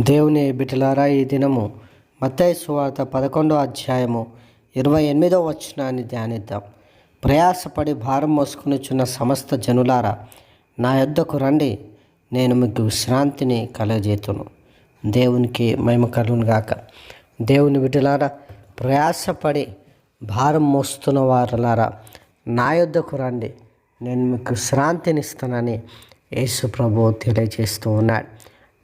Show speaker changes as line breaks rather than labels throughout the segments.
దేవుని బిటలారా ఈ దినము మత్తయి సువార్త పదకొండో అధ్యాయము ఇరవై ఎనిమిదో వచనాన్ని ధ్యానిద్దాం. ప్రయాసపడి భారం మోసుకునిచున్న సమస్త జనులారా నా యొద్దకు రండి నేను మీకు విశ్రాంతిని కలగజేతును. దేవునికి మహిమ కలుగును గాక. దేవుని బిటలారా ప్రయాసపడి భారం మోస్తున్న వారులారా నా యొద్దకు రండి నేను మీకు విశ్రాంతినిస్తానని యేసు ప్రభు తెలియజేస్తూ ఉన్నాడు.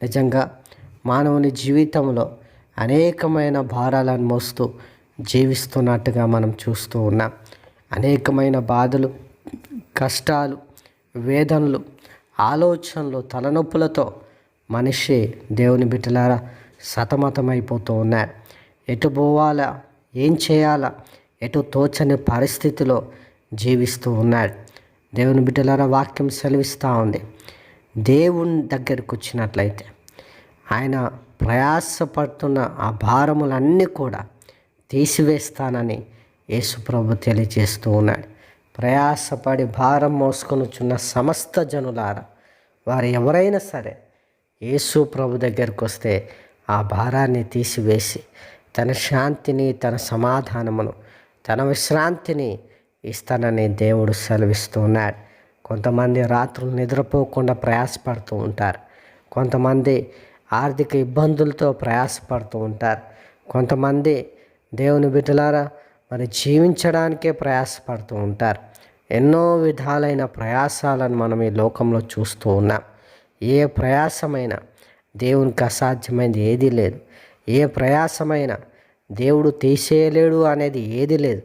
నిజంగా మానవుని జీవితంలో అనేకమైన భారాలను మోస్తూ జీవిస్తున్నట్టుగా మనం చూస్తూ ఉన్నాం. అనేకమైన బాధలు కష్టాలు వేదనలు ఆలోచనలు తలనొప్పులతో మనిషి దేవుని బిడ్డలారా సతమతమైపోతూ ఉన్నారు. ఎటు పోవాలా ఏం చేయాలా ఎటు తోచని పరిస్థితిలో జీవిస్తూ ఉన్నాడు దేవుని బిడ్డలారా వాక్యం సెలవిస్తూ ఉంది. దేవుని దగ్గరికి వచ్చినట్లయితే ఆయన ప్రయాసపడుతున్న ఆ భారములన్నీ కూడా తీసివేస్తానని యేసుప్రభు తెలియజేస్తూ ఉన్నాడు. ప్రయాసపడి భారం మోసుకొనుచున్న సమస్త జనులారా వారు ఎవరైనా సరే యేసు ప్రభు దగ్గరికి వస్తే ఆ భారాన్ని తీసివేసి తన శాంతిని తన సమాధానమును తన విశ్రాంతిని ఇస్తానని దేవుడు సెలవిస్తూ ఉన్నాడు. కొంతమంది రాత్రులు నిద్రపోకుండా ప్రయాసపడుతూ ఉంటారు. కొంతమంది ఆర్థిక ఇబ్బందులతో ప్రయాసపడుతూ ఉంటారు. కొంతమంది దేవుని బిడ్డలారా మరి జీవించడానికే ప్రయాసపడుతూ ఉంటారు. ఎన్నో విధాలైన ప్రయాసాలను మనం ఈ లోకంలో చూస్తూ ఉన్నాం. ఏ ప్రయాసమైనా దేవునికి అసాధ్యమైనది ఏదీ లేదు. ఏ ప్రయాసమైనా దేవుడు తీసేయలేడు అనేది ఏది లేదు.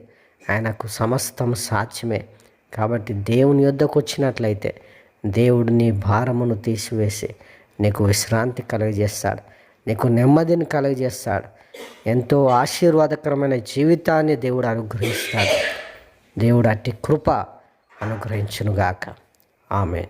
ఆయనకు సమస్తం సాధ్యమే. కాబట్టి దేవుని యొద్దకు వచ్చినట్లయితే దేవుడు నీ భారమును తీసివేసి నీకు విశ్రాంతి కలుగజేస్తాడు. నీకు నెమ్మదిని కలుగజేస్తాడు. ఎంతో ఆశీర్వాదకరమైన జీవితాన్ని దేవుడు అనుగ్రహిస్తాడు. దేవుడు అట్టి కృప అనుగ్రహించునుగాక. ఆమె